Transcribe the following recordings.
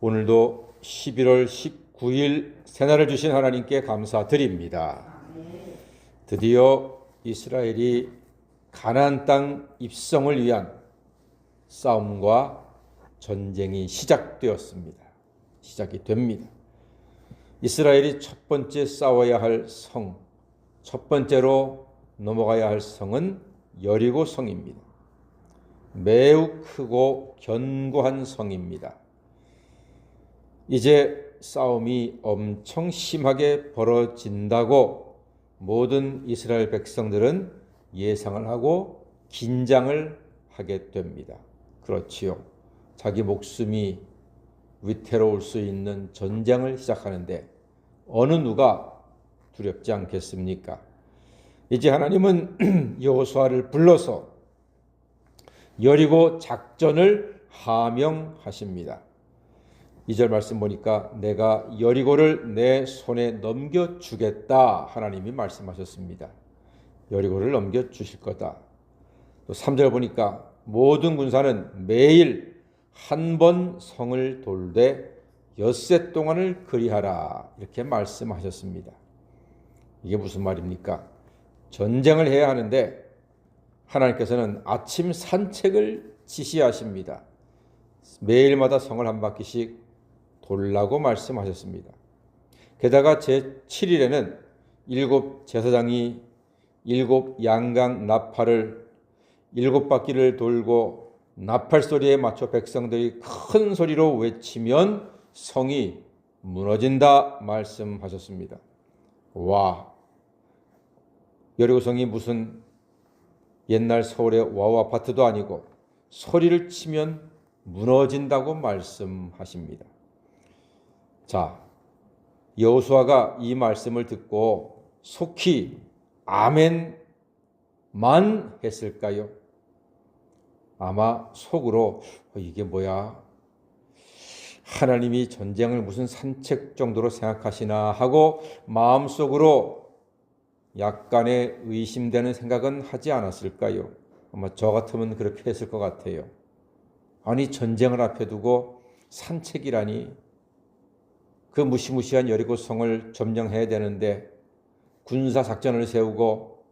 오늘도 11월 19일 새날을 주신 하나님께 감사드립니다. 드디어 이스라엘이 가나안 땅 입성을 위한 싸움과 전쟁이 시작되었습니다. 시작이 됩니다. 이스라엘이 첫 번째 싸워야 할 성, 첫 번째로 넘어가야 할 성은 여리고 성입니다. 매우 크고 견고한 성입니다. 이제 싸움이 엄청 심하게 벌어진다고 모든 이스라엘 백성들은 예상을 하고 긴장을 하게 됩니다. 그렇지요. 자기 목숨이 위태로울 수 있는 전쟁을 시작하는데 어느 누가 두렵지 않겠습니까? 이제 하나님은 여호수아를 불러서 여리고 작전을 하명하십니다. 2절 말씀 보니까 내가 여리고를 내 손에 넘겨 주겠다 하나님이 말씀하셨습니다. 여리고를 넘겨 주실 거다. 또 3절 보니까 모든 군사는 매일 한 번 성을 돌되 엿새 동안을 그리하라 이렇게 말씀하셨습니다. 이게 무슨 말입니까? 전쟁을 해야 하는데 하나님께서는 아침 산책을 지시하십니다. 매일마다 성을 한 바퀴씩 돌라고 말씀하셨습니다. 게다가 제 7일에는 일곱 제사장이 일곱 양강 나팔을 일곱 바퀴를 돌고 나팔 소리에 맞춰 백성들이 큰 소리로 외치면 성이 무너진다 말씀하셨습니다. 와, 여리고성이 무슨 옛날 서울의 와우 아파트도 아니고 소리를 치면 무너진다고 말씀하십니다. 자, 여호수아가 이 말씀을 듣고 속히 아멘만 했을까요? 아마 속으로 어, 이게 뭐야? 하나님이 전쟁을 무슨 산책 정도로 생각하시나 하고 마음속으로 약간의 의심되는 생각은 하지 않았을까요? 아마 저 같으면 그렇게 했을 것 같아요. 아니 전쟁을 앞에 두고 산책이라니 그 무시무시한 여리고성을 점령해야 되는데 군사 작전을 세우고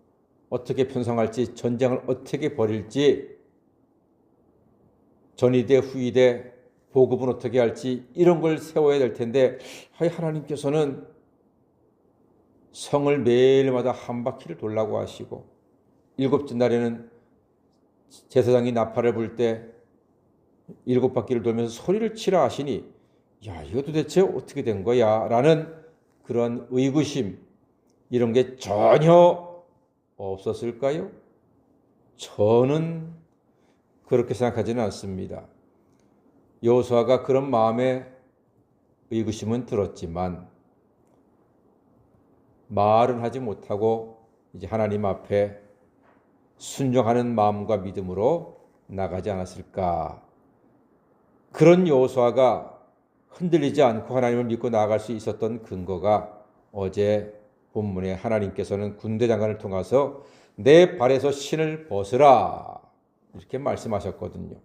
어떻게 편성할지 전쟁을 어떻게 벌일지 전이대 후이대 보급은 어떻게 할지 이런 걸 세워야 될 텐데 하나님께서는 성을 매일마다 한 바퀴를 돌라고 하시고 일곱째 날에는 제사장이 나팔을 불 때 일곱 바퀴를 돌면서 소리를 치라 하시니 야 이거 도대체 어떻게 된 거야 라는 그런 의구심 이런 게 전혀 없었을까요? 저는 그렇게 생각하지는 않습니다. 여호수아가 그런 마음에 의구심은 들었지만 말은 하지 못하고 이제 하나님 앞에 순종하는 마음과 믿음으로 나가지 않았을까? 그런 여호수아가 흔들리지 않고 하나님을 믿고 나아갈 수 있었던 근거가 어제 본문에 하나님께서는 군대 장관을 통해서 내 발에서 신을 벗으라 이렇게 말씀하셨거든요.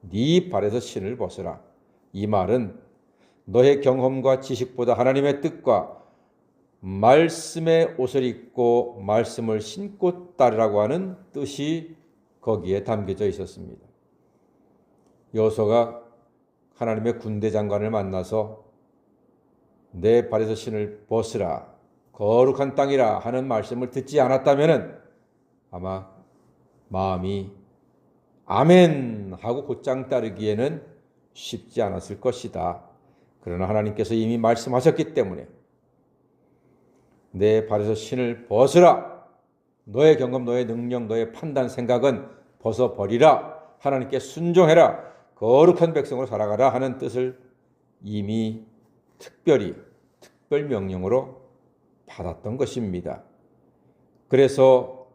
네 발에서 신을 벗으라. 이 말은 너의 경험과 지식보다 하나님의 뜻과 말씀의 옷을 입고 말씀을 신고 따르라고 하는 뜻이 거기에 담겨져 있었습니다. 여호수아가 하나님의 군대 장관을 만나서 내 발에서 신을 벗으라 거룩한 땅이라 하는 말씀을 듣지 않았다면 아마 마음이 아멘 하고 곧장 따르기에는 쉽지 않았을 것이다. 그러나 하나님께서 이미 말씀하셨기 때문에 내 발에서 신을 벗으라. 너의 경험, 너의 능력, 너의 판단, 생각은 벗어버리라. 하나님께 순종해라. 거룩한 백성으로 살아가라 하는 뜻을 이미 특별히 특별 명령으로 받았던 것입니다. 그래서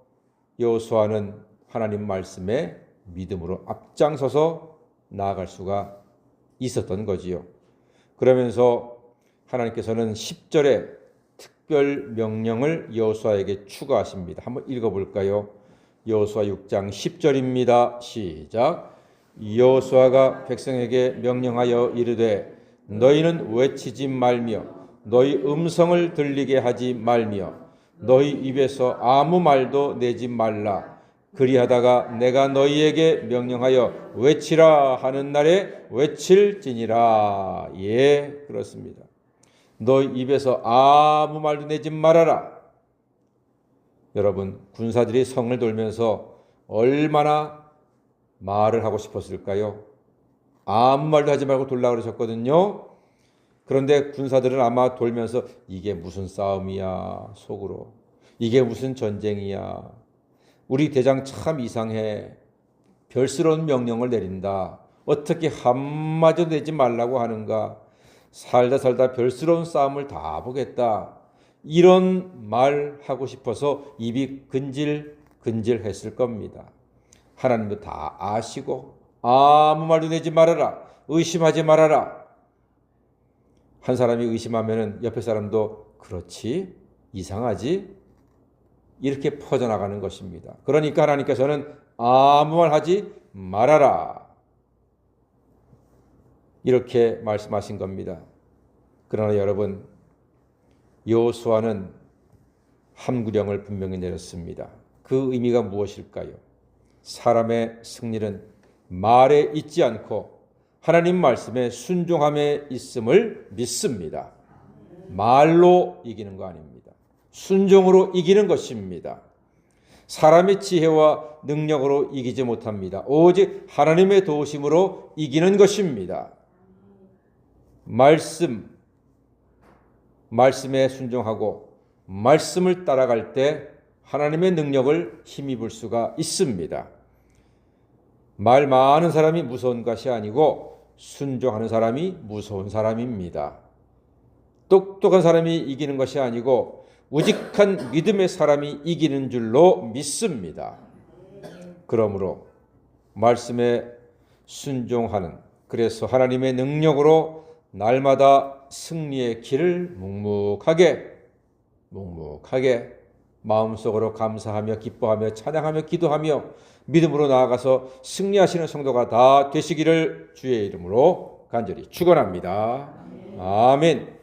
여호수아는 하나님 말씀에 믿음으로 앞장서서 나아갈 수가 있었던 거지요. 그러면서 하나님께서는 10절에 특별 명령을 여호수아에게 추가하십니다. 한번 읽어 볼까요? 여호수아 6장 10절입니다. 시작. 여호수아가 백성에게 명령하여 이르되 너희는 외치지 말며 너희 음성을 들리게 하지 말며 너희 입에서 아무 말도 내지 말라. 그리하다가 내가 너희에게 명령하여 외치라 하는 날에 외칠지니라. 예 그렇습니다 너희 입에서 아무 말도 내지 말아라. 여러분 군사들이 성을 돌면서 얼마나 말을 하고 싶었을까요? 아무 말도 하지 말고 돌라 그러셨거든요. 그런데 군사들은 아마 돌면서 이게 무슨 싸움이야 속으로 이게 무슨 전쟁이야 우리 대장 참 이상해 별스러운 명령을 내린다 어떻게 한마디도 내지 말라고 하는가 살다 살다 별스러운 싸움을 다 보겠다 이런 말 하고 싶어서 입이 근질 근질했을 겁니다. 하나님도 다 아시고 아무 말도 내지 말아라. 의심하지 말아라. 한 사람이 의심하면은 옆에 사람도 그렇지 이상하지 이렇게 퍼져나가는 것입니다. 그러니까 하나님께서는 아무 말 하지 말아라. 이렇게 말씀하신 겁니다. 그러나 여러분 여호수아는 함구령을 분명히 내렸습니다. 그 의미가 무엇일까요? 사람의 승리는 말에 있지 않고 하나님 말씀에 순종함에 있음을 믿습니다. 말로 이기는 거 아닙니다. 순종으로 이기는 것입니다. 사람의 지혜와 능력으로 이기지 못합니다. 오직 하나님의 도우심으로 이기는 것입니다. 말씀, 말씀에 순종하고 말씀을 따라갈 때 하나님의 능력을 힘입을 수가 있습니다. 말 많은 사람이 무서운 것이 아니고 순종하는 사람이 무서운 사람입니다. 똑똑한 사람이 이기는 것이 아니고 우직한 믿음의 사람이 이기는 줄로 믿습니다. 그러므로 말씀에 순종하는 그래서 하나님의 능력으로 날마다 승리의 길을 묵묵하게 묵묵하게 마음속으로 감사하며 기뻐하며 찬양하며 기도하며 믿음으로 나아가서 승리하시는 성도가 다 되시기를 주의 이름으로 간절히 축원합니다. 아멘.